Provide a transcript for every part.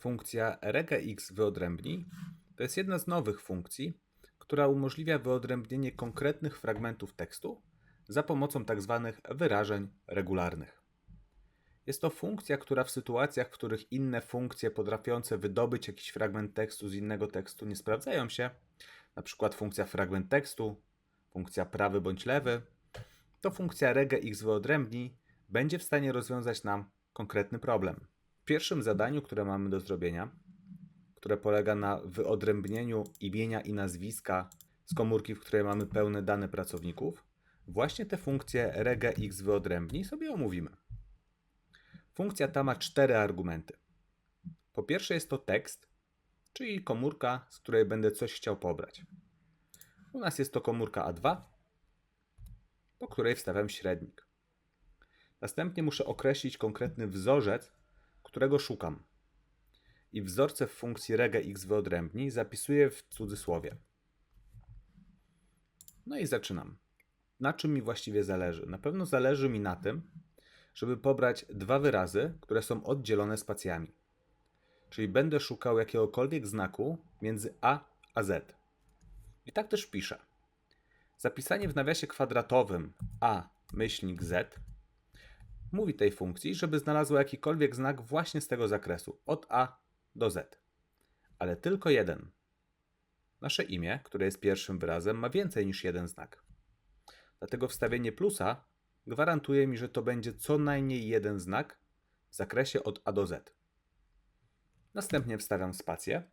Funkcja regex wyodrębnij to jest jedna z nowych funkcji, która umożliwia wyodrębnienie konkretnych fragmentów tekstu za pomocą tzw. wyrażeń regularnych. Jest to funkcja, która w sytuacjach, w których inne funkcje potrafiące wydobyć jakiś fragment tekstu z innego tekstu nie sprawdzają się, np. funkcja fragment tekstu, funkcja prawy bądź lewy, to funkcja regex wyodrębnij będzie w stanie rozwiązać nam konkretny problem. Pierwszym zadaniu, które mamy do zrobienia, które polega na wyodrębnieniu imienia i nazwiska z komórki, w której mamy pełne dane pracowników, właśnie te funkcje regex wyodrębnij sobie omówimy. Funkcja ta ma cztery argumenty. Po pierwsze jest to tekst, czyli komórka, z której będę coś chciał pobrać. U nas jest to komórka A2, po której wstawiam średnik. Następnie muszę określić konkretny wzorzec, którego szukam. I wzorce w funkcji regex wyodrębnij zapisuję w cudzysłowie. No i zaczynam. Na czym mi właściwie zależy? Na pewno zależy mi na tym, żeby pobrać dwa wyrazy, które są oddzielone spacjami. Czyli będę szukał jakiegokolwiek znaku między A a Z. I tak też piszę. Zapisanie w nawiasie kwadratowym A myślnik Z mówi tej funkcji, żeby znalazła jakikolwiek znak właśnie z tego zakresu, od A do Z. Ale tylko jeden. Nasze imię, które jest pierwszym wyrazem, ma więcej niż jeden znak. Dlatego wstawienie plusa gwarantuje mi, że to będzie co najmniej jeden znak w zakresie od A do Z. Następnie wstawiam spację,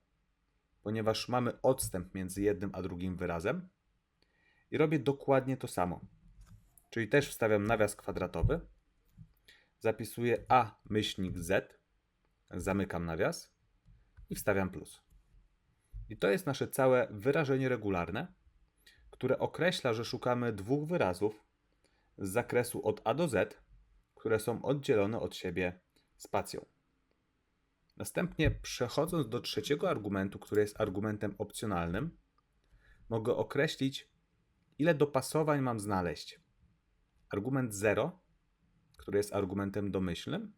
ponieważ mamy odstęp między jednym a drugim wyrazem i robię dokładnie to samo. Czyli też wstawiam nawias kwadratowy, zapisuję A myślnik Z, zamykam nawias i wstawiam plus. I to jest nasze całe wyrażenie regularne, które określa, że szukamy dwóch wyrazów z zakresu od A do Z, które są oddzielone od siebie spacją. Następnie, przechodząc do trzeciego argumentu, który jest argumentem opcjonalnym, mogę określić, ile dopasowań mam znaleźć. Argument 0, który jest argumentem domyślnym,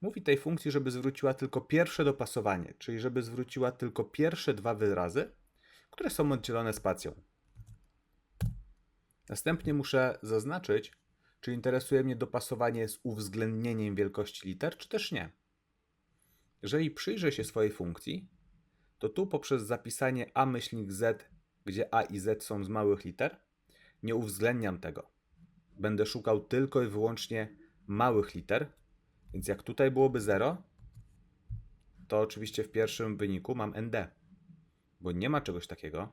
mówi tej funkcji, żeby zwróciła tylko pierwsze dopasowanie, czyli żeby zwróciła tylko pierwsze dwa wyrazy, które są oddzielone spacją. Następnie muszę zaznaczyć, czy interesuje mnie dopasowanie z uwzględnieniem wielkości liter, czy też nie. Jeżeli przyjrzę się swojej funkcji, to tu poprzez zapisanie a myślnik z, gdzie a i z są z małych liter, nie uwzględniam tego. Będę szukał tylko i wyłącznie małych liter, więc jak tutaj byłoby 0, to oczywiście w pierwszym wyniku mam nd, bo nie ma czegoś takiego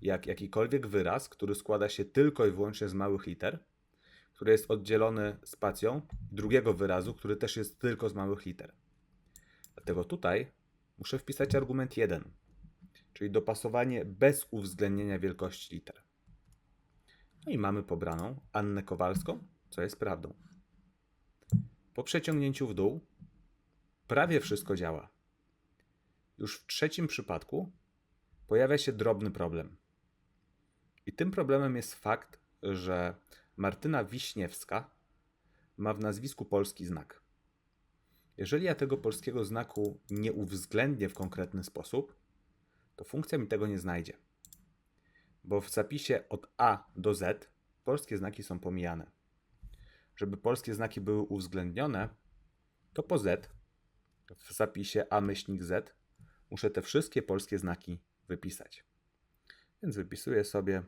jak jakikolwiek wyraz, który składa się tylko i wyłącznie z małych liter, który jest oddzielony spacją drugiego wyrazu, który też jest tylko z małych liter. Dlatego tutaj muszę wpisać argument 1, czyli dopasowanie bez uwzględnienia wielkości liter. No i mamy pobraną Annę Kowalską, co jest prawdą. Po przeciągnięciu w dół prawie wszystko działa. Już w trzecim przypadku pojawia się drobny problem. I tym problemem jest fakt, że Martyna Wiśniewska ma w nazwisku polski znak. Jeżeli ja tego polskiego znaku nie uwzględnię w konkretny sposób, to funkcja mi tego nie znajdzie. Bo w zapisie od A do Z polskie znaki są pomijane. Żeby polskie znaki były uwzględnione, to po Z w zapisie A myślnik Z muszę te wszystkie polskie znaki wypisać. Więc wypisuję sobie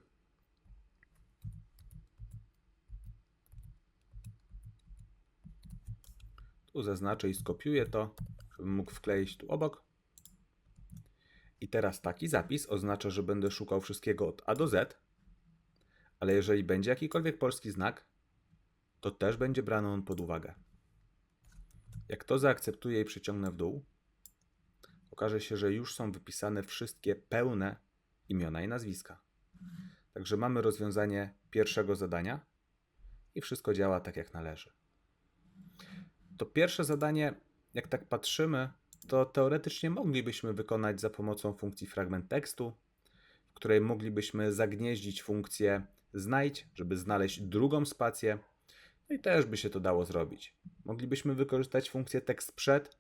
Tu zaznaczę i skopiuję to, żebym mógł wkleić tu obok. I teraz taki zapis oznacza, że będę szukał wszystkiego od A do Z, ale jeżeli będzie jakikolwiek polski znak, to też będzie brany on pod uwagę. Jak to zaakceptuję i przyciągnę w dół, okaże się, że już są wypisane wszystkie pełne imiona i nazwiska. Także mamy rozwiązanie pierwszego zadania i wszystko działa tak jak należy to pierwsze zadanie, jak tak patrzymy, to teoretycznie moglibyśmy wykonać za pomocą funkcji fragment tekstu, w której moglibyśmy zagnieździć funkcję znajdź, żeby znaleźć drugą spację. No i też by się to dało zrobić. Moglibyśmy wykorzystać funkcję tekst przed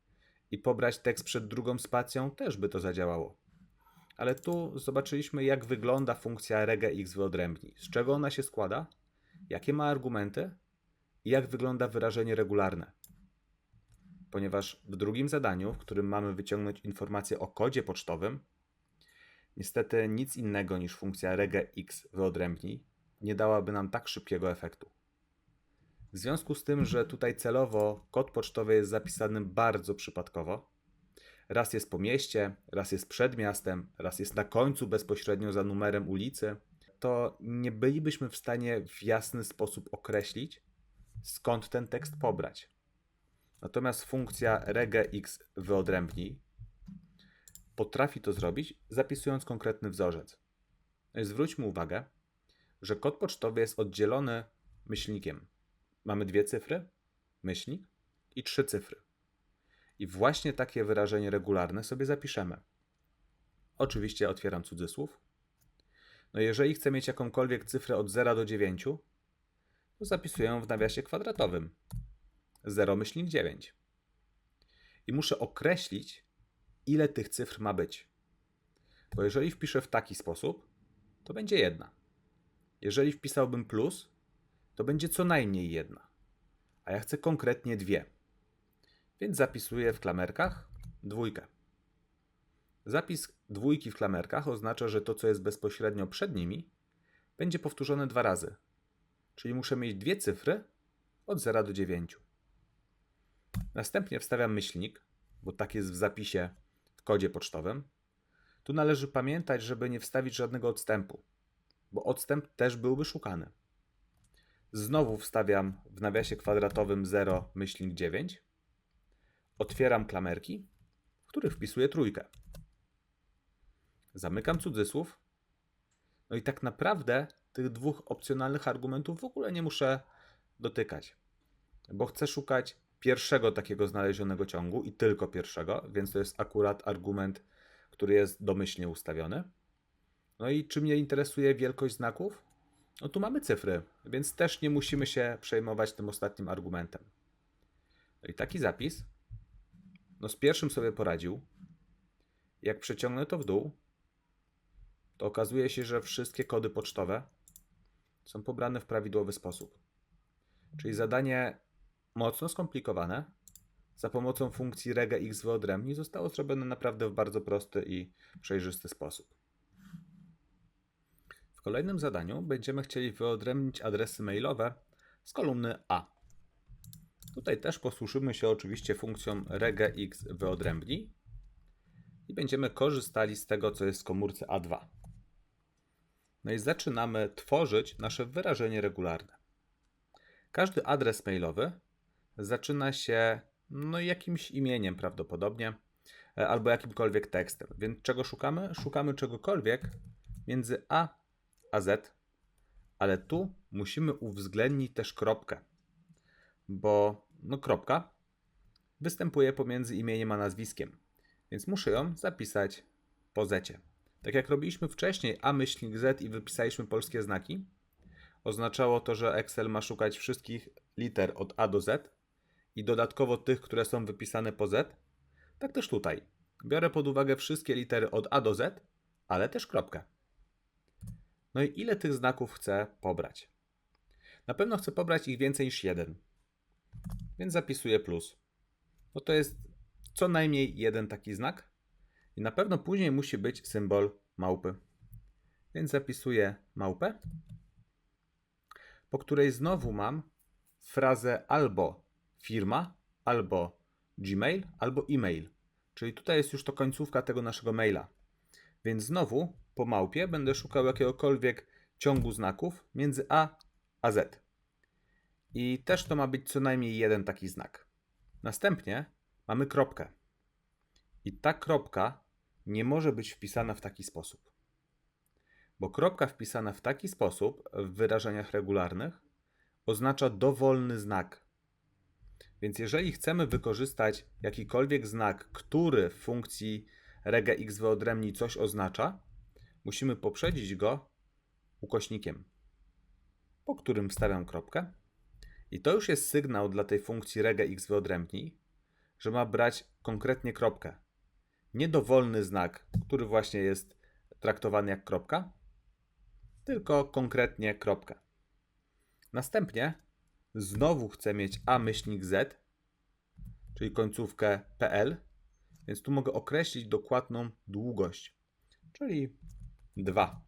i pobrać tekst przed drugą spacją, też by to zadziałało. Ale tu zobaczyliśmy, jak wygląda funkcja regx wyodrębnij, z czego ona się składa, jakie ma argumenty i jak wygląda wyrażenie regularne. Ponieważ w drugim zadaniu, w którym mamy wyciągnąć informację o kodzie pocztowym, niestety nic innego niż funkcja regx wyodrębnij nie dałaby nam tak szybkiego efektu. W związku z tym, że tutaj celowo kod pocztowy jest zapisany bardzo przypadkowo, raz jest po mieście, raz jest przed miastem, raz jest na końcu bezpośrednio za numerem ulicy, to nie bylibyśmy w stanie w jasny sposób określić, skąd ten tekst pobrać. Natomiast funkcja regex wyodrębnij potrafi to zrobić, zapisując konkretny wzorzec. No zwróćmy uwagę, że kod pocztowy jest oddzielony myślnikiem. Mamy dwie cyfry, myślnik i trzy cyfry. I właśnie takie wyrażenie regularne sobie zapiszemy. Oczywiście otwieram cudzysłów. No jeżeli chcę mieć jakąkolwiek cyfrę od 0 do 9, to zapisuję ją w nawiasie kwadratowym. 0 myślnik 9. I muszę określić, ile tych cyfr ma być. Bo jeżeli wpiszę w taki sposób, to będzie jedna. Jeżeli wpisałbym plus, to będzie co najmniej jedna. A ja chcę konkretnie dwie. Więc zapisuję w klamerkach dwójkę. Zapis dwójki w klamerkach oznacza, że to, co jest bezpośrednio przed nimi, będzie powtórzone dwa razy. Czyli muszę mieć dwie cyfry od 0 do 9. Następnie wstawiam myślnik, bo tak jest w zapisie w kodzie pocztowym. Tu należy pamiętać, żeby nie wstawić żadnego odstępu, bo odstęp też byłby szukany. Znowu wstawiam w nawiasie kwadratowym 0 myślnik 9. Otwieram klamerki, w których wpisuję trójkę. Zamykam cudzysłów. No i tak naprawdę tych dwóch opcjonalnych argumentów w ogóle nie muszę dotykać, bo chcę szukać pierwszego takiego znalezionego ciągu i tylko pierwszego, więc to jest akurat argument, który jest domyślnie ustawiony. No i czy mnie interesuje wielkość znaków? No tu mamy cyfry, więc też nie musimy się przejmować tym ostatnim argumentem. No i taki zapis, no z pierwszym sobie poradził. Jak przeciągnę to w dół, to okazuje się, że wszystkie kody pocztowe są pobrane w prawidłowy sposób. Czyli zadanie mocno skomplikowane za pomocą funkcji regex wyodrębnij zostało zrobione naprawdę w bardzo prosty i przejrzysty sposób. W kolejnym zadaniu będziemy chcieli wyodrębnić adresy mailowe z kolumny A. Tutaj też posłużymy się oczywiście funkcją regex wyodrębnij i będziemy korzystali z tego, co jest w komórce A2. No i zaczynamy tworzyć nasze wyrażenie regularne. Każdy adres mailowy zaczyna się no, jakimś imieniem prawdopodobnie, e, albo jakimkolwiek tekstem. Więc czego szukamy? Szukamy czegokolwiek między A a Z, ale tu musimy uwzględnić też kropkę, bo no, kropka występuje pomiędzy imieniem a nazwiskiem, więc muszę ją zapisać po zecie. Tak jak robiliśmy wcześniej A myślnik Z i wypisaliśmy polskie znaki, oznaczało to, że Excel ma szukać wszystkich liter od A do Z i dodatkowo tych, które są wypisane po Z. Tak też tutaj. Biorę pod uwagę wszystkie litery od A do Z, ale też kropkę. No i ile tych znaków chcę pobrać? Na pewno chcę pobrać ich więcej niż jeden. Więc zapisuję plus. No to jest co najmniej jeden taki znak. I na pewno później musi być symbol małpy. Więc zapisuję małpę, po której znowu mam frazę albo firma, albo Gmail, albo e-mail. Czyli tutaj jest już to końcówka tego naszego maila. Więc znowu po małpie będę szukał jakiegokolwiek ciągu znaków między A a Z. I też to ma być co najmniej jeden taki znak. Następnie mamy kropkę. I ta kropka nie może być wpisana w taki sposób. Bo kropka wpisana w taki sposób w wyrażeniach regularnych oznacza dowolny znak. Więc jeżeli chcemy wykorzystać jakikolwiek znak, który w funkcji regex wyodrębni coś oznacza, musimy poprzedzić go ukośnikiem, po którym wstawiam kropkę. I to już jest sygnał dla tej funkcji regex wyodrębnij, że ma brać konkretnie kropkę. Nie dowolny znak, który właśnie jest traktowany jak kropka, tylko konkretnie kropkę. Następnie znowu chcę mieć a myślnik z, czyli końcówkę pl, więc tu mogę określić dokładną długość, czyli 2.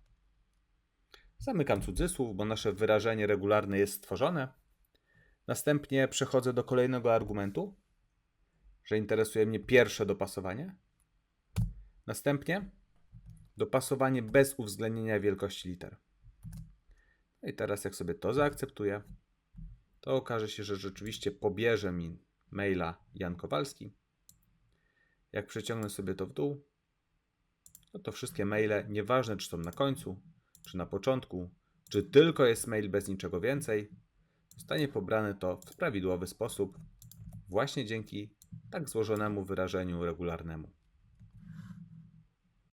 Zamykam cudzysłów, bo nasze wyrażenie regularne jest stworzone. Następnie przechodzę do kolejnego argumentu, że interesuje mnie pierwsze dopasowanie. Następnie dopasowanie bez uwzględnienia wielkości liter. No I teraz, jak sobie to zaakceptuję, to okaże się, że rzeczywiście pobierze mi maila Jan Kowalski. Jak przeciągnę sobie to w dół, no to wszystkie maile, nieważne czy są na końcu, czy na początku, czy tylko jest mail bez niczego więcej, zostanie pobrane to w prawidłowy sposób, właśnie dzięki tak złożonemu wyrażeniu regularnemu.